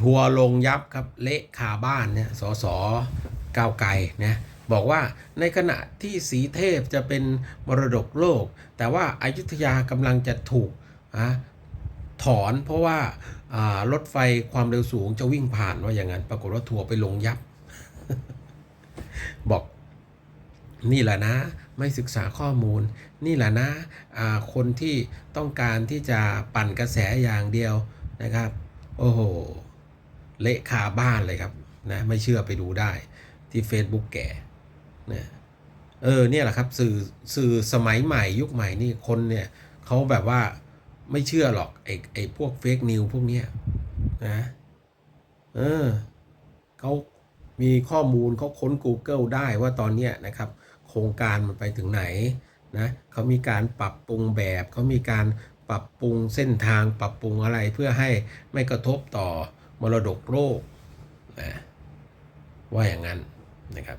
ทัวร์ลงยับครับเละคาบ้านเนี่ยสสก้าวไกลนะบอกว่าในขณะที่สีเทพจะเป็นมรดกโลก แต่ว่าอายุทยากำลังจะถูกอถอนเพราะว่ารถไฟความเร็วสูงจะวิ่งผ่านว่าอย่างนั้น ปรากฏว่าทัวร์ไปลงยับ บอกนี่แหละนะ ไม่ศึกษาข้อมูล นี่แหละนะอ่าคนที่ต้องการที่จะปั่นกระแสอย่างเดียวนะครับ โอ้โห เละคาบ้านเลยครับนะไม่เชื่อไปดูได้ที่ Facebook แกนะเออเนี่ยแหละครับสื่อสื่อสมัยใหม่ยุคใหม่นี่คนเนี่ยเขาแบบว่าไม่เชื่อหรอกไอ้ไอ้พวกเฟกนิวพวกเนี้ยนะเออเขามีข้อมูลเขาค้น Google ได้ว่าตอนเนี้ยนะครับ โครงการมันไปถึงไหนนะเขามีการปรับปรุงแบบเขามีการปรับปรุงเส้นทาง ปรับปรุงอะไรเพื่อให้ไม่กระทบต่อ มรดกโลกนะว่าอย่างนั้นนะครับ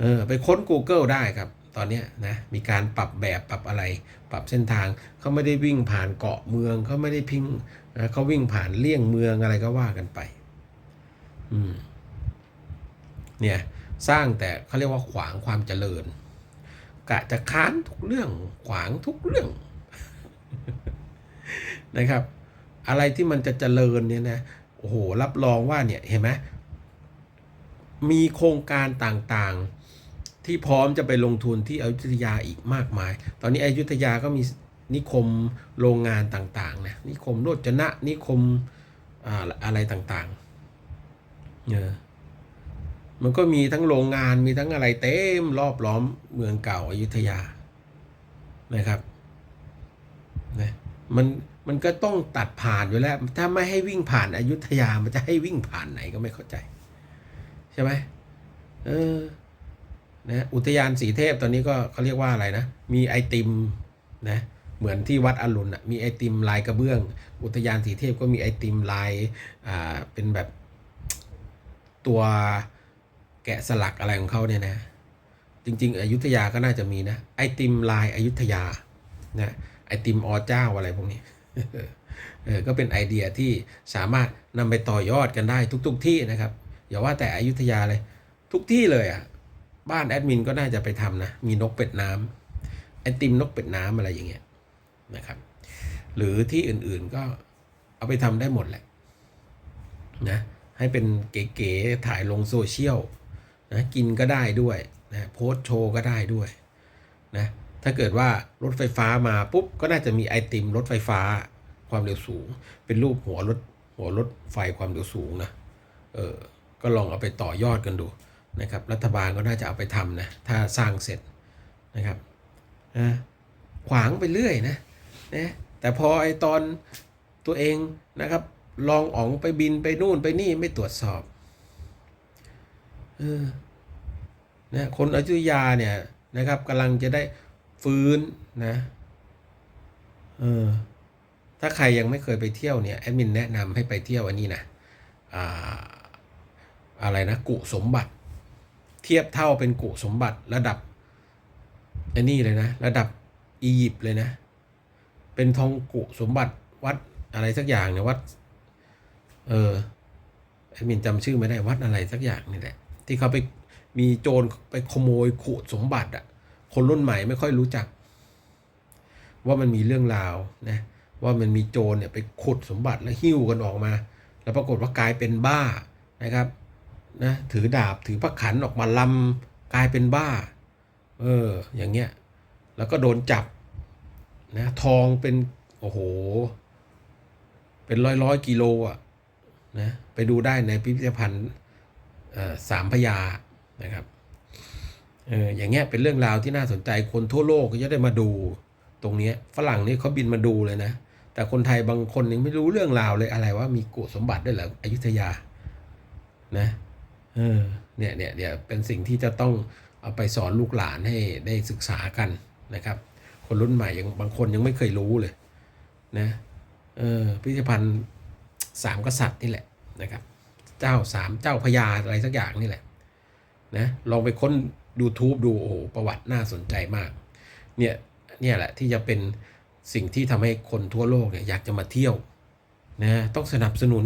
เออไปค้น Google ได้ครับ ตอนนี้นะมีการปรับแบบปรับอะไร ปรับเส้นทางเขาไม่ได้วิ่งผ่านเกาะเมืองเขาไม่ได้พิงนะเขาวิ่งผ่านเลี่ยงเมืองอะไรก็ว่ากันไปอืมเนี่ยสร้างแต่เขาเรียกว่าขวางความเจริญกะจะค้านทุกเรื่องขวางทุกเรื่องนะครับ อะไรที่มันจะเจริญเนี่ยนะ อ้โหรับรองว่าเนี่ยเห็นไหมมีโครงการต่างๆที่พร้อมจะไปลงทุนที่อยุธยาอีกมากมาย ตอนนี้อยุธยาก็มีนิคมโรงงานต่างๆนะนิคมโรจนะนิคมอ่าอะไรต่างๆเออมันก็มีทั้งโรงงานมีทั้งอะไรเต็มรอบล้อมเมืองเก่าอายุทยานะครับนะมัน มันก็ต้องตัดผ่านอยู่แล้ว ถ้าไม่ให้วิ่งผ่านอายุทยามันจะให้วิ่งผ่านไหนก็ไม่เข้าใจ ใช่ไหมเออนะอุทยานสีเทพตอนนี้ก็เขาเรียกว่าอะไรนะ มีไอติมนะเหมือนที่วัดอรุณอะมีไอติมลายกระเบื้อง อุทยานสีเทพก็มีไอติมลายอ่าเป็นแบบตัวแกะสลักอะไรของเขาเนี่ยนะจริง ๆ อยุธยาก็น่าจะมีนะ ไอติมลายอายุธยานะไอติมอเจ้าอะไรพวกนี้ เออก็เป็นไอเดียที่สามารถนำไปต่อยอดกันได้ทุกๆที่นะครับ อย่าว่าแต่อยุธยาเลย ทุกที่เลยอะบ้านแอดมินก็น่าจะไปทำนะ มีนกเป็ดน้ำไอติมนกเป็ดน้ำอะไรอย่างเงี้ยนะครับ หรือที่อื่นๆก็เอาไปทำได้หมดแหละนะให้เป็นเก๋ๆถ่ายลงโซเชียลนะกินก็ได้ด้วยนะโพสต์โชว์ก็ได้ด้วยนะ ถ้าเกิดว่ารถไฟฟ้ามาปุ๊บ ก็น่าจะมีไอติมรถไฟฟ้าความเร็วสูง เป็นรูปหัวรถหัวรถไฟความเร็วสูงนะ เออ ก็ลองเอาไปต่อยอดกันดูนะครับ รัฐบาลก็น่าจะเอาไปทำนะ ถ้าสร้างเสร็จนะครับนะขวางไปเรื่อยนะนะแต่พอไอตอนตัวเองนะครับ ลองอ๋องไปบินไปนู่นไปนี่ไม่ตรวจสอบเออนะคนอยุธยาเนี่ยนะครับกำลังจะได้ ฟื้นนะ เออ ถ้าใครยังไม่เคยไปเที่ยวเนี่ยแอดมินแนะนำให้ไปเที่ยวอันนี้นะอ่าอะไรนะ กุสมบัติ เทียบเท่าเป็นกุสมบัติระดับอ้นี่เลยนะ ระดับอียิปต์เลยนะ เป็นทองกุสมบัติวัดอะไรสักอย่างเนี่ยวัด เออแอดมินจำชื่อไม่ได้วัดอะไรสักอย่างนี่แหละที่เขาไปมีโจรไปขโมยขุดสมบัติอะ คนรุ่นใหม่ไม่ค่อยรู้จัก ว่ามันมีเรื่องราวนะว่ามันมีโจรเนี่ยไปขุดสมบัติแล้วหิ้วกันออกมา แล้วปรากฏว่ากลายเป็นบ้านะครับนะถือดาบถือพระขันออกมาลำกลายเป็นบ้า เออ อย่างเงี้ย แล้วก็โดนจับนะทองเป็นโอ้โห เป็นร้อยร้อยกิโลอะนะไปดูได้ในพิพิธภัณฑ์สามพยานะครับ เอออย่างเงี้ยเป็นเรื่องราวที่น่าสนใจคนทั่วโลกก็จะได้มาดูตรงเนี้ยฝรั่งนี่เขาบินมาดูเลยนะ แต่คนไทยบางคนยังไม่รู้เรื่องราวเลยอะไรว่ามีกุสมบัติด้วยเหรออยุธยานะเออเนี่ยเนี่ยเดี๋ยวเป็นสิ่งที่จะต้องเอาไปสอนลูกหลานให้ได้ศึกษากันนะครับ คนรุ่นใหม่ยังบางคนยังไม่เคยรู้เลยนะเออพิพิธภัณฑ์สามกษัตริย์นี่แหละนะครับ เจ้าสามเจ้าพญาอะไรสักอย่างนี่แหละนะลองไปค้น YouTube ดูโอ้ประวัติน่าสนใจมาก เนี่ยเนี่ยแหละที่จะเป็นสิ่งที่ทำให้คนทั่วโลกเนี่ยอยากจะมาเที่ยวนะต้องสนับสนุน